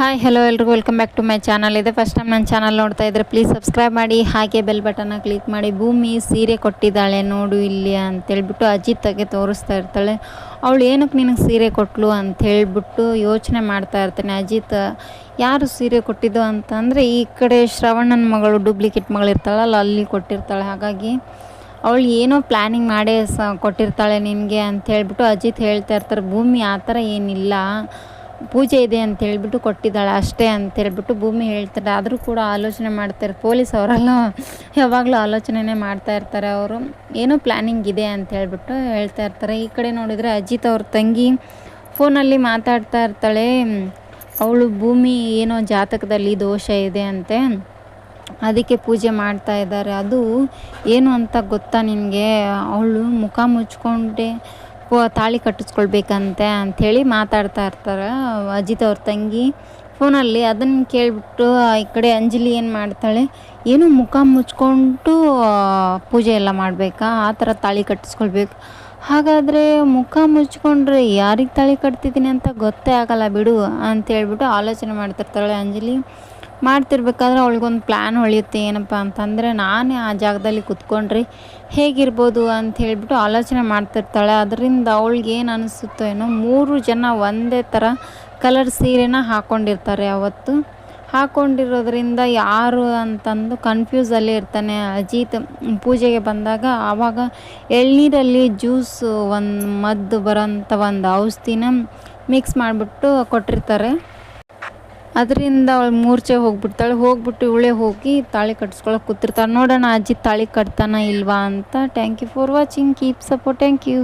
Hi hello ಎಲ್ರಿಗೂ. Welcome back to my channel ಇದೆ first time ನನ್ನ ಚಾನಲ್ ನೋಡ್ತಾ ಇದ್ರೆ ಪ್ಲೀಸ್ ಸಬ್ಸ್ಕ್ರೈಬ್ ಮಾಡಿ, ಹಾಗೆ ಬೆಲ್ ಬಟನ್ನ ಕ್ಲಿಕ್ ಮಾಡಿ. ಭೂಮಿ ಸೀರೆ ಕೊಟ್ಟಿದ್ದಾಳೆ, ನೋಡು ಇಲ್ಲಿ ಅಂತೇಳ್ಬಿಟ್ಟು ಅಜಿತ್ತಾಗೆ ತೋರಿಸ್ತಾ ಇರ್ತಾಳೆ. ಅವಳು ಏನಕ್ಕೆ ನಿನಗೆ ಸೀರೆ ಕೊಟ್ಟಳು ಅಂತ ಹೇಳ್ಬಿಟ್ಟು ಯೋಚನೆ ಮಾಡ್ತಾ ಇರ್ತಾನೆ. ಅಜಿತ್, ಯಾರು ಸೀರೆ ಕೊಟ್ಟಿದ್ದು? ಅಂತಂದರೆ ಈ ಕಡೆ ಶ್ರವಣನ ಮಗಳು ಡೂಪ್ಲಿಕೇಟ್ ಮಗಳು ಇರ್ತಾಳಲ್ಲ, ಅಲ್ಲಿ ಕೊಟ್ಟಿರ್ತಾಳೆ. ಹಾಗಾಗಿ ಅವಳು ಏನೋ ಪ್ಲ್ಯಾನಿಂಗ್ ಮಾಡೇ ಸ, ಕೊಟ್ಟಿರ್ತಾಳೆ ನಿನಗೆ ಅಂತ ಹೇಳ್ಬಿಟ್ಟು ಅಜಿತ್ ಹೇಳ್ತಾ ಇರ್ತಾರೆ. ಭೂಮಿ ಆ ಥರ ಏನಿಲ್ಲ. ಪೂಜೆ ಇದೆ ಅಂತ ಹೇಳ್ಬಿಟ್ಟು ಕೊಟ್ಟಿದ್ದಾಳೆ ಅಷ್ಟೇ ಅಂತ ಹೇಳ್ಬಿಟ್ಟು ಭೂಮಿ ಹೇಳ್ತಾರೆ. ಆದರೂ ಕೂಡ ಆಲೋಚನೆ ಮಾಡ್ತಾರೆ. ಪೊಲೀಸ್ ಅವರೆಲ್ಲ ಯಾವಾಗಲೂ ಆಲೋಚನೆನೇ ಮಾಡ್ತಾ ಇರ್ತಾರೆ ಅವರು. ಏನೋ ಪ್ಲ್ಯಾನಿಂಗ್ ಇದೆ ಅಂತ ಹೇಳ್ಬಿಟ್ಟು ಹೇಳ್ತಾ ಇರ್ತಾರೆ. ಈ ಕಡೆ ನೋಡಿದರೆ ಅಜಿತ್ ಅವ್ರ ತಂಗಿ ಫೋನಲ್ಲಿ ಮಾತಾಡ್ತಾ ಇರ್ತಾಳೆ. ಅವಳು ಭೂಮಿ ಏನೋ ಜಾತಕದಲ್ಲಿ ದೋಷ ಇದೆ ಅಂತೆ. ಅದಕ್ಕೆ ಪೂಜೆ ಮಾಡ್ತಾ ಇದ್ದಾರೆ. ಅದು ಏನು ಅಂತ ಗೊತ್ತಾ ನಿನಗೆ? ಅವಳು ಮುಖ ಮುಚ್ಕೊಂಡೆ. ತಾಳಿ ಕಟ್ಟಿಸ್ಕೊಳ್ಬೇಕಂತೆ ಅಂಥೇಳಿ ಮಾತಾಡ್ತಾ ಇರ್ತಾರೆ, ಅಜಿತ್ ಅವ್ರ ತಂಗಿ. ಫೋನಲ್ಲಿ ಅದನ್ನು ಕೇಳಿಬಿಟ್ಟು ಈ ಕಡೆ ಅಂಜಲಿ ಏನು ಮಾಡ್ತಾಳೆ, ಏನು ಮುಖ ಮುಚ್ಕೊಂಡು ಪೂಜೆ ಎಲ್ಲ ಮಾಡಬೇಕಾ, ಆ ಥರ ತಾಳಿ ಕಟ್ಟಿಸ್ಕೊಳ್ಬೇಕು. ಹಾಗಾದರೆ ಮುಖ ಮುಚ್ಕೊಂಡ್ರೆ ಯಾರಿಗೆ ತಾಳಿ ಕಟ್ತಿದ್ದೀನಿ ಅಂತ ಗೊತ್ತೇ ಆಗಲ್ಲ ಬಿಡು ಅಂತ ಹೇಳ್ಬಿಟ್ಟು ಆಲೋಚನೆ ಮಾಡ್ತಿರ್ತಾಳೆ ಅಂಜಲಿ. ಮಾಡ್ತಿರ್ಬೇಕಾದ್ರೆ ಅವಳಿಗೊಂದು ಪ್ಲ್ಯಾನ್ ಹೊಳೆಯುತ್ತೆ, ಏನಪ್ಪ ಅಂತಂದರೆ ನಾನೇ ಆ ಜಾಗದಲ್ಲಿ ಕುತ್ಕೊಂಡ್ರಿ, ಹೇಗಿರ್ಬೋದು ಅಂತ ಹೇಳಿಬಿಟ್ಟು ಆಲೋಚನೆ ಮಾಡ್ತಿರ್ತಾಳೆ. ಅದರಿಂದ ಅವಳಿಗೆ ಏನು ಅನಿಸುತ್ತೋ ಏನೋ ಮೂರು ಜನ ಒಂದೇ ಥರ ಕಲರ್ ಸೀರೆನ ಹಾಕ್ಕೊಂಡಿರ್ತಾರೆ ಅವತ್ತು. ಹಾಕ್ಕೊಂಡಿರೋದ್ರಿಂದ ಯಾರು ಅಂತಂದು ಕನ್ಫ್ಯೂಸಲ್ಲಿ ಇರ್ತಾನೆ. ಅಜಿತ್ ಪೂಜೆಗೆ ಬಂದಾಗ ಆವಾಗ ಎಳ್ನೀರಲ್ಲಿ ಜ್ಯೂಸು ಒಂದು ಮದ್ದು ಬರೋಂಥ ಒಂದು ಔಷಧಿನ ಮಿಕ್ಸ್ ಮಾಡಿಬಿಟ್ಟು ಕೊಟ್ಟಿರ್ತಾರೆ. ಅದರಿಂದ ಅವಳು ಮೂರ್ಛೆ ಹೋಗ್ಬಿಡ್ತಾಳೆ. ಹೋಗ್ಬಿಟ್ಟು ಇವಳೇ ಹೋಗಿ ತಾಳಿ ಕಟ್ಸ್ಕೊಳಕ್ಕೆ ಕೂತಿರ್ತಾಳೆ. ನೋಡೋಣ ಅಜ್ಜಿ ತಾಳಿ ಕಟ್ತಾನ ಇಲ್ವಾ ಅಂತ. Thank you for watching keep support thank you